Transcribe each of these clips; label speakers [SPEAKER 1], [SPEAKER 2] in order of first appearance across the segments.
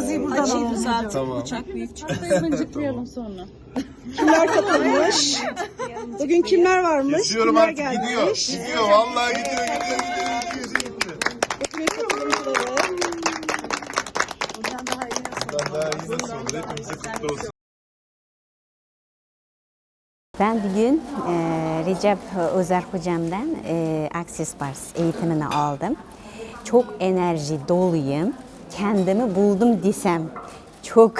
[SPEAKER 1] Araziyi buradan alalım.
[SPEAKER 2] Düzeltip
[SPEAKER 3] Tamam.
[SPEAKER 2] uçak büyük çıktı.
[SPEAKER 1] Mıncıklayalım sonra. Kimler katılmış? Bugün kimler varmış?
[SPEAKER 3] Kesiyorum
[SPEAKER 1] kimler
[SPEAKER 3] artık gidiyor. Gidiyor vallahi gidiyor gidiyor gidiyor gidiyor. gidiyor.
[SPEAKER 1] Bundan daha iyi nasıl?
[SPEAKER 3] Ben daha iyi nasıl olur? Hepimize kutlu olsun.
[SPEAKER 4] Ben bugün e, Recep Özer hocamdan e, Access Bars eğitimini aldım. Çok enerji doluyum. Kendimi buldum desem çok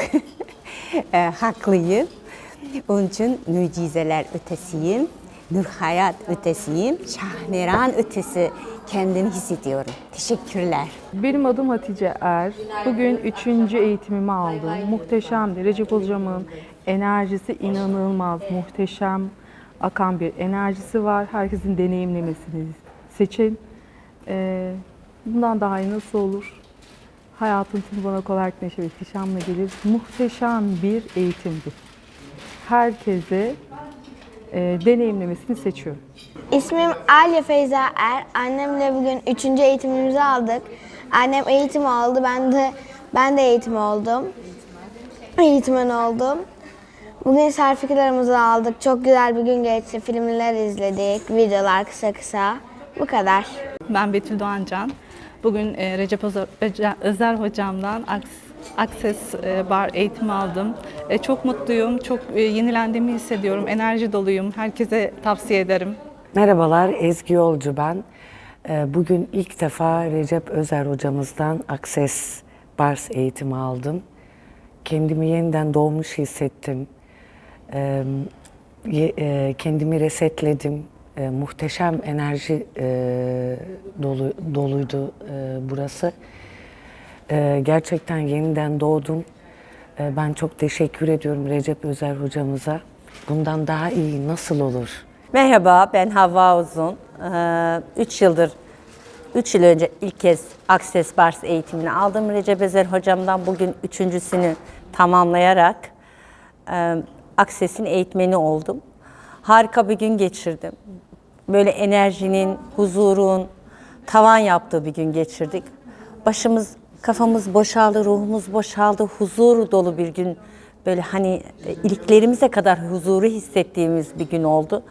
[SPEAKER 4] e, haklıyım. Onun için mucizeler ötesiyim. Nur hayat ötesiyim. Şahmeran ötesi kendimi hissediyorum. Teşekkürler.
[SPEAKER 5] Benim adım Hatice Er. Bugün üçüncü eğitimimi aldım. Muhteşemdi. Recep hocamın enerjisi inanılmaz, muhteşem akan bir enerjisi var. Herkesin deneyimlemesini seçin. Ee, bundan daha iyi nasıl olur? Hayatın tüm bana kolaylık neşe ve ihtişamla gelir. Muhteşem bir eğitimdi. Herkese e, deneyimlemesini seçiyorum.
[SPEAKER 6] İsmim Alya Feyza Er. Annemle bugün üçüncü eğitimimizi aldık. Annem eğitim aldı, ben de ben de eğitim oldum. Eğitmen oldum. Bugün sertifikatlarımızı aldık. Çok güzel bir gün geçti. Filmler izledik, videolar kısa kısa. Bu kadar.
[SPEAKER 2] Ben Betül Doğancan. Bugün e, Recep Özer, hocamdan Access e, Bar eğitimi aldım. E, Çok mutluyum, çok yenilendiğimi hissediyorum, enerji doluyum. Herkese tavsiye ederim.
[SPEAKER 7] Merhabalar, Ezgi Yolcu ben. Bugün ilk defa Recep Özer hocamızdan Access Bars eğitimi aldım. Kendimi yeniden doğmuş hissettim. Kendimi resetledim. Ee, Muhteşem enerji e, dolu doluydu e, burası. Ee, Gerçekten yeniden doğdum. Ee, Ben çok teşekkür ediyorum Recep Özer hocamıza. Bundan daha iyi nasıl olur?
[SPEAKER 4] Merhaba, ben Havva Uzun. 3 yıldır, 3 yıl önce ilk kez Access Bars eğitimini aldım Recep Ezer hocamdan. Bugün üçüncüsünü tamamlayarak e, Access'in eğitmeni oldum. Harika bir gün geçirdim. Böyle enerjinin, huzurun tavan yaptığı bir gün geçirdik. Başımız, kafamız boşaldı, ruhumuz boşaldı, huzur dolu bir gün. Böyle hani e, iliklerimize kadar huzuru hissettiğimiz bir gün oldu.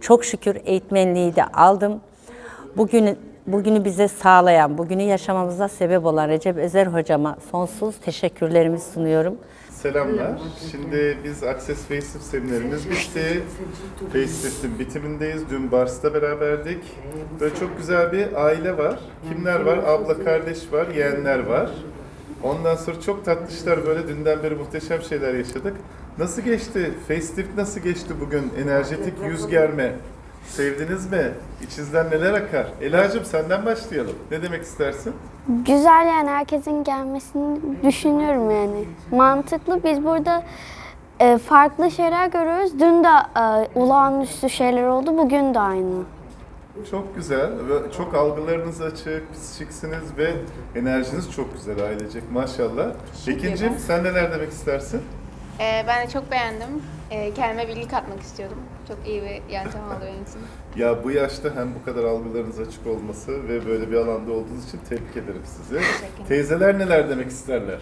[SPEAKER 4] Çok şükür eğitmenliği de aldım. Bugün bugünü bize sağlayan, bugünü yaşamamıza sebep olan Recep Ezer hocama sonsuz teşekkürlerimi sunuyorum.
[SPEAKER 3] Selamlar. Şimdi biz Access Facelift seminerimiz bitti. Facelift'in bitimindeyiz. Dün Bars'ta beraberdik. Böyle çok güzel bir aile var. Kimler var? Abla, kardeş var, yeğenler var. Ondan sonra çok tatlışlar böyle dünden beri muhteşem şeyler yaşadık. Nasıl geçti? Facelift nasıl geçti bugün? Enerjetik yüz germe. Sevdiniz mi? İçinizden neler akar? Ela'cığım senden başlayalım. Ne demek istersin?
[SPEAKER 6] Güzel yani herkesin gelmesini düşünüyorum yani. Mantıklı. Biz burada e, farklı şeyler görüyoruz. Dün de e, olağanüstü şeyler oldu. Bugün de aynı.
[SPEAKER 3] Çok güzel ve çok algılarınız açık, psikiksiniz ve enerjiniz çok güzel ailecek maşallah. Ekin'cim sen neler demek istersin?
[SPEAKER 8] Ee, ben de çok beğendim. Ee, kendime bilgi katmak istiyordum. Çok iyi bir yöntem oldu benim için.
[SPEAKER 3] Ya bu yaşta hem bu kadar algılarınız açık olması ve böyle bir alanda olduğunuz için tebrik ederim sizi. Teyzeler neler demek isterler?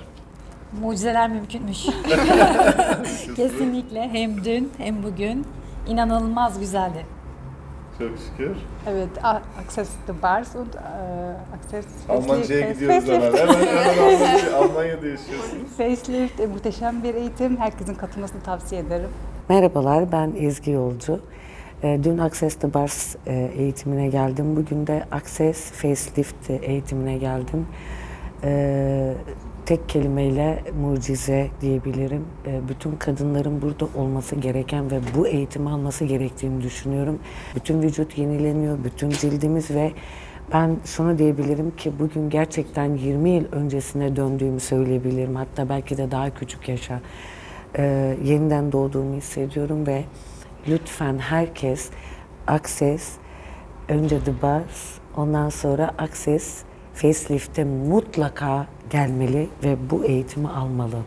[SPEAKER 9] Mucizeler mümkünmüş. Kesinlikle hem dün hem bugün inanılmaz güzeldi.
[SPEAKER 3] Çok şükür.
[SPEAKER 9] Evet, Access the Bars und äh, Access
[SPEAKER 3] Almanca'ya
[SPEAKER 9] Facelift-
[SPEAKER 3] gidiyoruz hemen.
[SPEAKER 9] Facelift.
[SPEAKER 3] Hemen, hemen Almanya, Almanya'da yaşıyorsunuz.
[SPEAKER 9] Facelift e, muhteşem bir eğitim. Herkesin katılmasını tavsiye ederim.
[SPEAKER 7] Merhabalar, ben Ezgi Yolcu. Ee, Dün Access the Bars e, eğitimine geldim. Bugün de Access Facelift eğitimine geldim. Tek kelimeyle mucize diyebilirim. Ee, Bütün kadınların burada olması gereken ve bu eğitimi alması gerektiğini düşünüyorum. Bütün vücut yenileniyor, bütün cildimiz ve ben şunu diyebilirim ki bugün gerçekten 20 yıl öncesine döndüğümü söyleyebilirim. Hatta belki de daha küçük yaşa e, yeniden doğduğumu hissediyorum ve lütfen herkes Access, önce The Buzz, ondan sonra Access Facelift'e mutlaka gelmeli ve bu eğitimi almalı.